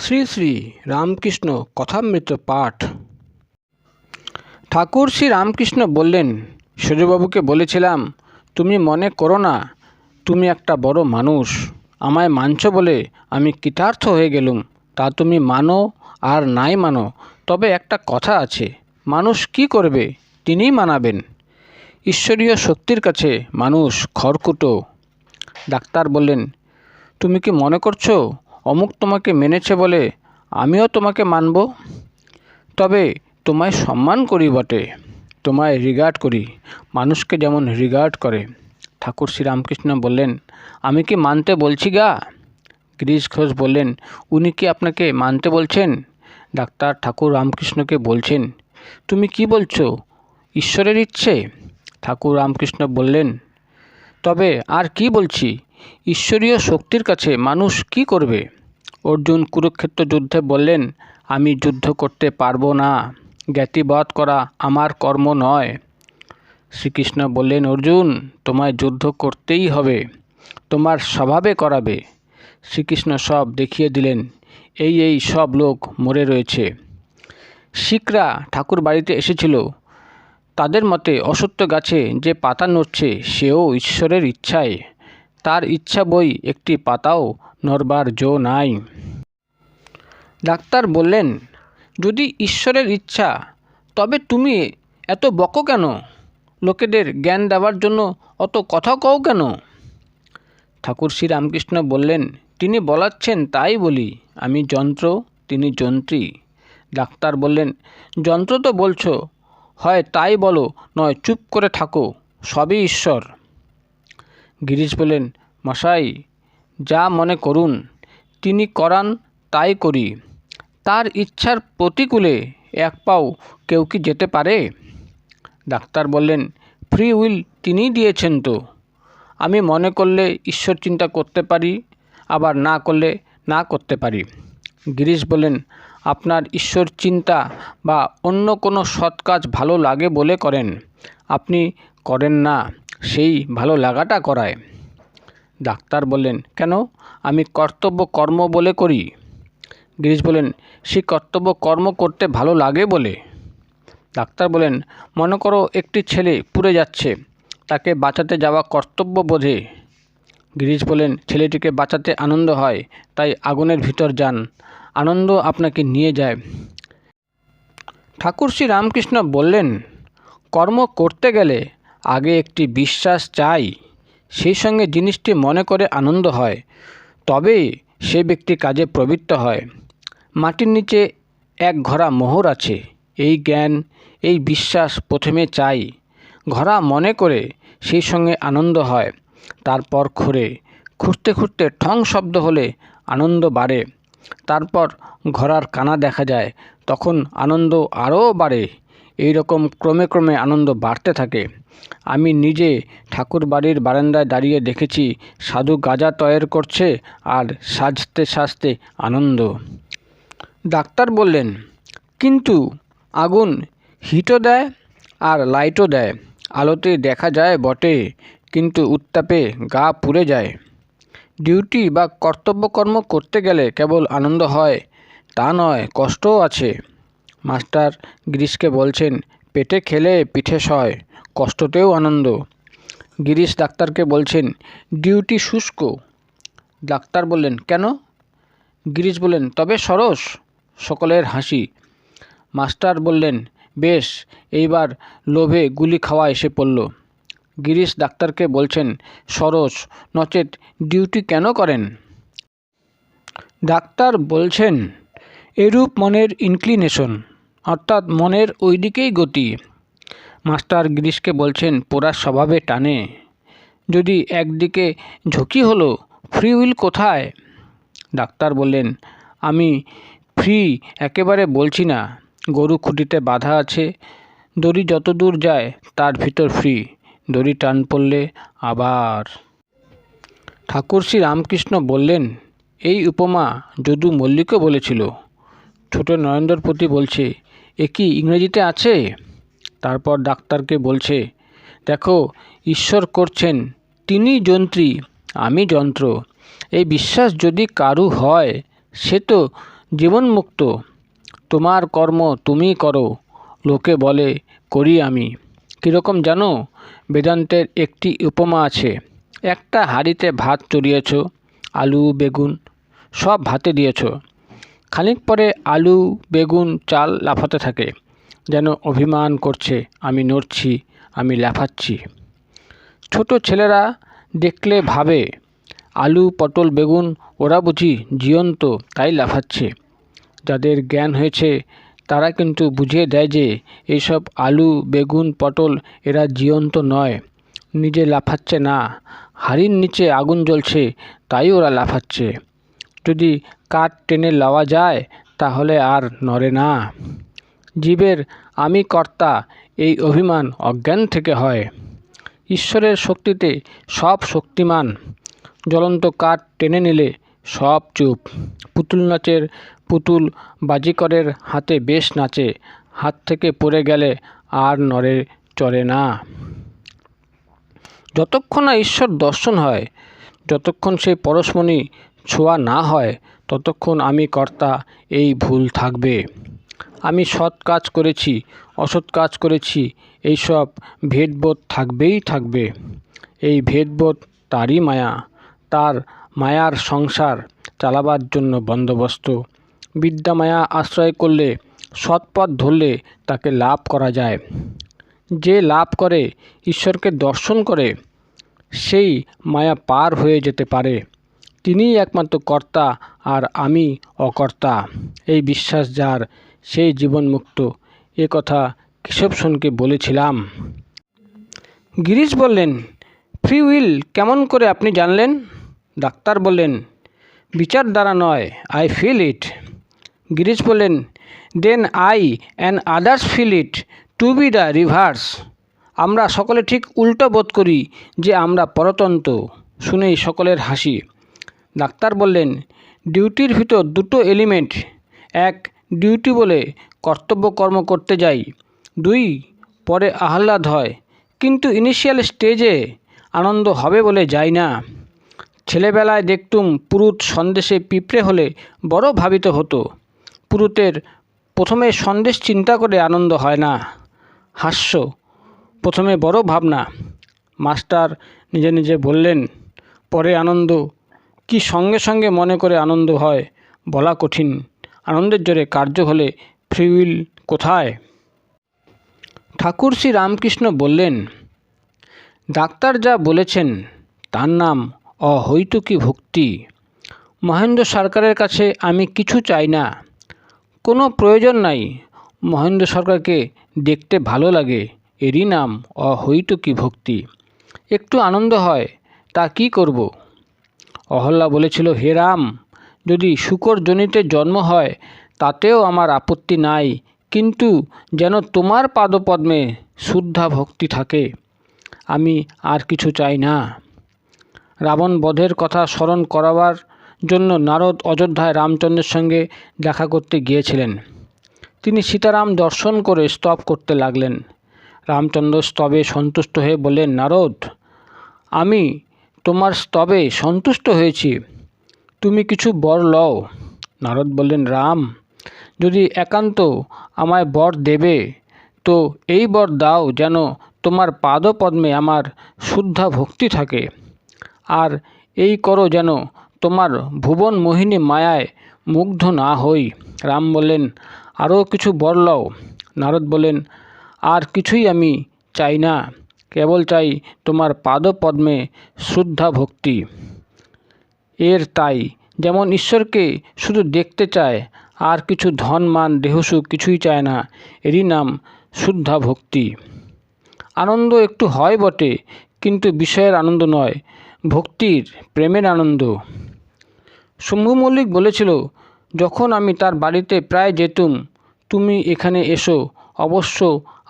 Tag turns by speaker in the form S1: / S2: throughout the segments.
S1: শ্রী শ্রী রামকৃষ্ণ কথামৃত পাঠ। ঠাকুর শ্রী রামকৃষ্ণ বললেন, সূর্যবাবুকে বলেছিলাম, তুমি মনে করো না, তুমি একটা বড় মানুষ। আমায় মানছ বলে আমি কৃতার্থ হয়ে গেলুম। তা তুমি মানো আর নাই মানো। তবে একটা কথা আছে, মানুষ কি করবে, তিনিই মানাবেন। ঈশ্বরীয় শক্তির কাছে মানুষ খড়কুটো। ডাক্তার বললেন, তুমি কি মনে করছ অমুক তোমাকে মেনেছে বলে আমিও তোমাকে মানব? তবে তোমায় সম্মান করি বটে, তোমায় রিগার্ড করি। মানুষকে যেমন রিগার্ড করে। ঠাকুর শ্রীরামকৃষ্ণ বললেন, আমি কি মানতে বলছি গা? গিরিশ ঘোষ বললেন, উনি কি আপনাকে মানতে বলছেন? ডাক্তার ঠাকুর রামকৃষ্ণকে বলছেন, তুমি কি বলছো? ঈশ্বরের ইচ্ছে? ঠাকুর রামকৃষ্ণ বললেন, তবে আর কি বলছি? ঈশ্বরীয় শক্তির কাছে মানুষ কি করবে? অর্জুন কুরুক্ষেত্র যুদ্ধে বললেন, আমি যুদ্ধ করতে পারব না। জ্ঞাতিবধ করা আমার কর্ম নয়। শ্রীকৃষ্ণ বললেন, অর্জুন, তোমায় যুদ্ধ করতেই হবে। তোমার স্বভাবে করাবে। শ্রীকৃষ্ণ সব দেখিয়ে দিলেন। এই এই সব লোক মরে রয়েছে। শিখরা ঠাকুর বাড়িতে এসেছিল। তাদের মতে অসত্য গাছে যে পাতা নড়ছে, সেও ঈশ্বরের ইচ্ছায়। তার ইচ্ছা বই একটি পাতাও নড়বার জো নাই। ডাক্তার বললেন, যদি ঈশ্বরের ইচ্ছা, তবে তুমি এত বকো কেন? লোকেদের জ্ঞান দেওয়ার জন্য অত কথা কও কেন? ঠাকুর শ্রী রামকৃষ্ণ বললেন, তিনি বলাচ্ছেন তাই বলি, আমি যন্ত্র, তিনি যন্ত্রী। ডাক্তার বললেন, যন্ত্র তো বলছো, হয় তাই বলো, নয় চুপ করে থাকো, সবই ঈশ্বর। গিরিশ বলেন মশাই, যা মনে করুন, তিনি করান তাই করি। তার ইচ্ছার প্রতিকূলে এক পাও কেউ কি যেতে পারে? ডাক্তার বললেন, ফ্রি উইল তিনিই দিয়েছেন তো। আমি মনে করলে ঈশ্বর চিন্তা করতে পারি, আবার না করলে না করতে পারি। গিরিশ বলেন আপনার ঈশ্বর চিন্তা বা অন্য কোনো সৎ কাজ ভালো লাগে বলে করেন। আপনি করেন না। সেই ভালো লাগাটা করায়। ডাক্তার বললেন, কেন? আমি কর্তব্য কর্ম বলে করি। গিরিশ বলেন সেই কর্তব্য কর্ম করতে ভালো লাগে বলে। ডাক্তার বলেন মনে করো একটি ছেলে পুড়ে যাচ্ছে, তাকে বাঁচাতে যাওয়া কর্তব্য বোধে গিরিশ বলেন ছেলেটিকে বাঁচাতে আনন্দ হয়, তাই আগুনের ভিতর যান। আনন্দ আপনাকে নিয়ে যায়। ঠাকুর শ্রী রামকৃষ্ণ বললেন, কর্ম করতে গেলে আগে একটি বিশ্বাস চাই, সেই সঙ্গে জিনিসটি মনে করে আনন্দ হয় তবেই সে ব্যক্তি কাজে প্রবৃত্ত হয়। মাটির নিচে এক ঘরা মোহর আছে, এই জ্ঞান, এই বিশ্বাস প্রথমে চাই। ঘরা মনে করে সেই সঙ্গে আনন্দ হয়, তারপর খুঁড়ে খুঁজতে খুঁড়তে ঠং শব্দ হলে আনন্দ বাড়ে। তারপর ঘোড়ার কানা দেখা যায়, তখন আনন্দ আরও বাড়ে। এই রকম ক্রমে ক্রমে আনন্দ বাড়তে থাকে। আমি নিজে ঠাকুর বাড়ির বারান্দায় দাঁড়িয়ে দেখেছি সাধু গাজা তয়ের করছে আর সাজতে সাজতে আনন্দ। ডাক্তার বললেন, কিন্তু আগুন হিটও দেয় আর লাইটও দেয়। আলোতে দেখা যায় বটে, কিন্তু উত্তাপে গা পুড়ে যায়। ডিউটি বা কর্তব্যকর্ম করতে গেলে কেবল আনন্দ হয়, তা নয়, কষ্টও আছে। মাস্টার গিরিশকে বলছেন, পেটে খেলে পিঠে সয়, কষ্টতেও আনন্দ। গিরিশ ডাক্তারকে বলছেন, ডিউটি শুষ্ক। ডাক্তার বললেন, কেন? গিরিশ বললেন, তবে সরস। সকলের হাসি। মাস্টার বললেন, বেশ, এইবার লোভে গুলি খাওয়া এসে পড়ল। গিরিশ ডাক্তারকে বলছেন, সরস, নচেত ডিউটি কেন করেন? ডাক্তার বলছেন, এরূপ মনের ইনক্লিনেশন অর্থাৎ মনের ওই দিকেই গতি। মাস্টার গিরিশকে বলছেন পোড়ার স্বভাবে টানে। যদি একদিকে ঝুঁকি হলো, ফ্রি উইল কোথায়? ডাক্তার বললেন, আমি ফ্রি একেবারে বলছি না। গরু খুঁটিতে বাধা আছে। দড়ি যত দূর যায়, তার ভিতর ফ্রি। দড়ি টান পড়লে আবার। ঠাকুর শ্রী রামকৃষ্ণ বললেন, এই উপমা যদু মল্লিকও বলেছিল। ছোট নরেন্দ্রপতি বলছে এ কি ইংরেজিতে আছে? তারপর ডাক্তারকে বলছে, দেখো, ঈশ্বর করছেন তিনি যন্ত্রী, আমি যন্ত্র। এই বিশ্বাস যদি কারু হয়, সে তো জীবনমুক্ত। তোমার কর্ম তুমি করো, লোকে বলে, করি আমি। কীরকম জানো, বেদান্তের একটি উপমা আছে, একটা হাঁড়িতে ভাত চড়িয়েছ, আলু, বেগুন, সব ভাতে দিয়েছ। খানিক পরে আলু, বেগুন, চাল লাফাতে থাকে। যেন অভিমান করছে, আমি নড়ছি, আমি লাফাচ্ছি। ছোট ছেলেরা দেখলে ভাবে, আলু, পটল, বেগুন, ওরা বুঝি জীবন্ত, তাই লাফাচ্ছে। যাদের জ্ঞান হয়েছে, তারা কিন্তু বুঝিয়ে দেয় যে এইসব আলু, বেগুন, পটল এরা জীবন্ত নয়, নিজে লাফাচ্ছে না। হাড়ির নিচে আগুন জ্বলছে, তাই ওরা লাফাচ্ছে। যদি কাঠ টেনে লওয়া যায়, তাহলে আর নড়ে না। জীবের আমি কর্তা এই অভিমান অজ্ঞান থেকে হয়। ঈশ্বরের শক্তিতে সব শক্তিমান। জ্বলন্ত কাঠ টেনে নিলে সব চুপ। পুতুল নাচের পুতুল বাজিকরের হাতে বেশ নাচে, হাত থেকে পড়ে গেলে আর নড়ে, চড়ে না। যতক্ষণ না ঈশ্বর দর্শন হয়, যতক্ষণ সেই পরশমণি ছোঁয়া না হয়, ততক্ষণ আমি কর্তা, এই ভুল থাকবে। আমি সৎ কাজ করেছি, অসৎ কাজ করেছি, এইসব ভেদবোধ থাকবেই থাকবে। এই ভেদবোধ তারই মায়া, তার মায়ার সংসার চালাবার জন্য বন্দোবস্ত। বিদ্যা মায়া আশ্রয় করলে সৎপথ ধরলে তাকে লাভ করা যায়। যে লাভ করে, ঈশ্বরকে দর্শন করে, সেই মায়া পার হয়ে যেতে পারে। তিনিই একমাত্র কর্তা আর আমি অকর্তা। এই বিশ্বাস যার, সেই জীবনমুক্ত। এ কথা কেশবসনকে বলেছিলাম। গিরিশ বললেন, ফ্রি উইল, কেমন করে আপনি জানলেন? ডাক্তার বললেন, বিচার দ্বারা নয়, আই ফিল ইট। গিরিশ বললেন, then I and others feel it, to be the reverse. আমরা সকলে ঠিক উল্টো বোধ করি যে আমরা পরতন্ত্র। শুনেই সকলের হাসি। ডাক্তার বললেন, ডিউটির ভিতর দুটো এলিমেন্ট, এক ডিউটি বলে কর্তব্য কর্ম করতে যাই, দুই পরে আহ্লাদ হয়, কিন্তু ইনিশিয়াল স্টেজে আনন্দ হবে বলে যাই না। ছেলেবেলায় দেখতুম পুরুত সন্দেশে পিঁপড়ে হলে বড় ভাবিত হতো। পুরুতের প্রথমে সন্দেশ চিন্তা করে আনন্দ হয় না। হাস্য, প্রথমে বড় ভাবনা। মাস্টার নিজে নিজে বললেন, পরে আনন্দ কি সঙ্গে সঙ্গে মনে করে আনন্দ হয় বলা কঠিন। আনন্দের জোরে কার্য হলে ফ্রিউইল কোথায়? ঠাকুর শ্রী রামকৃষ্ণ বললেন, ডাক্তার যা বলেছেন, তার নাম অহৈতুকী ভক্তি। মহেন্দ্র সরকারের কাছে আমি কিছু চাই না। কোনো প্রয়োজন নাই। মহেন্দ্র সরকারকে দেখতে ভালো লাগে। এরই নাম অহৈতুকী ভক্তি। একটু আনন্দ হয়, তা কি করব? অহল্যা বলেছিল, হে রাম, যদি শুকর জনিতে জন্ম হয়, তাতেও আমার আপত্তি নাই। কিন্তু যেন তোমার পাদপদ্মে শুদ্ধা ভক্তি থাকে, আমি আর কিছু চাই না রাবণ বধের কথা স্মরণ করাবার জন্য নারদ অযোধ্যায় রামচন্দ্রের সঙ্গে দেখা করতে গিয়েছিলেন। তিনি সীতারাম দর্শন করে স্তব করতে লাগলেন। রামচন্দ্র স্তবে সন্তুষ্ট হয়ে বললেন, নারদ, আমি তোমার স্তবে সন্তুষ্ট হয়েছি। তুমি কিছু বর লও। নারদ বললেন, রাম, যদি একান্ত আমায় বর দেবে, তো এই বর দাও যেন তোমার পাদপদ্মে আমার শুদ্ধা ভক্তি থাকে। আর এই করো যেন তোমার ভুবন মোহিনী মায়ায় মুগ্ধ না হই। রাম বললেন, আরও কিছু বর লও। নারদ বলেন আর কিছুই আমি চাই না। কেবল চাই তোমার পাদপদ্মে শুদ্ধা ভক্তি। এর তাই, যেমন ঈশ্বরকে শুধু দেখতে চায়, আর কিছু ধন, মান দেহসুখ কিছুই চায় না, এরই নাম শুদ্ধা ভক্তি। আনন্দ একটু হয় বটে, কিন্তু বিষয়ের আনন্দ নয়, ভক্তির প্রেমের আনন্দ। শম্ভু মল্লিক বলেছিল, যখন আমি তার বাড়িতে প্রায় যেতুম, তুমি এখানে এসো, অবশ্য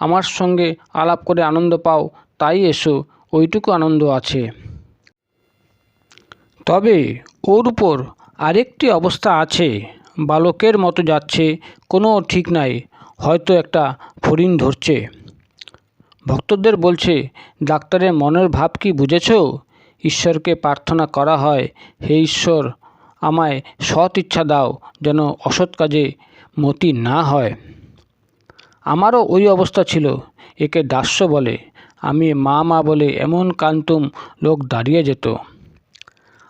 S1: আমার সঙ্গে আলাপ করে আনন্দ পাও তাই এসো, ওইটুকু আনন্দ আছে। তবে ওর উপর আরেকটি অবস্থা আছে, বালকের মতো যাচ্ছে, কোনো ঠিক নাই, হয়তো একটা ফড়িং ধরছে। ভক্তদের বলছে, ডাক্তারের মনের ভাব কি বুঝেছ? ঈশ্বরকে প্রার্থনা করা হয়, হে ঈশ্বর, আমায় সৎ ইচ্ছা দাও, যেন অসৎ কাজে মতি না হয়। আমারও ওই অবস্থা ছিল, একে দাস্য বলে। আমি মা মা বলে এমন কান্তুম লোক দাঁড়িয়ে যেত।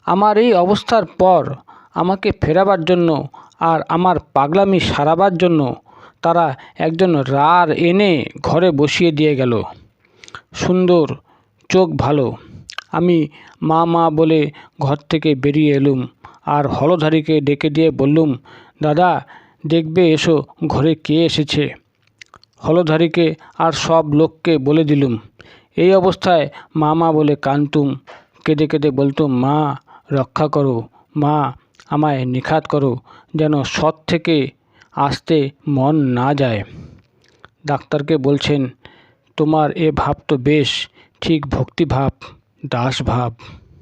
S1: আমার এই অবস্থার পর আমাকে ফেরাবার জন্য আর আমার পাগলামি সারাবার জন্য তারা একজন রার এনে ঘরে বসিয়ে দিয়ে গেল। সুন্দর, চোখ ভালো। আমি মা মা বলে ঘর থেকে বেরিয়ে এলুম আর হলধারীকে ডেকে দিয়ে বললুম, দাদা, দেখবে এসো, ঘরে কে এসেছে? হলধারীকে আর সব লোককে বলে দিলুম। এই অবস্থায় মা মা বলে কানতুম, কেঁদে কেঁদে বলতুম, মা, রক্ষা করো। মা, আমায় নিখাত করো, যেন সৎ থেকে আসতে মন না যায়। ডাক্তারকে বলছেন, তোমার এ ভাব তো বেশ, ঠিক ভক্তিভাব দাস ভাব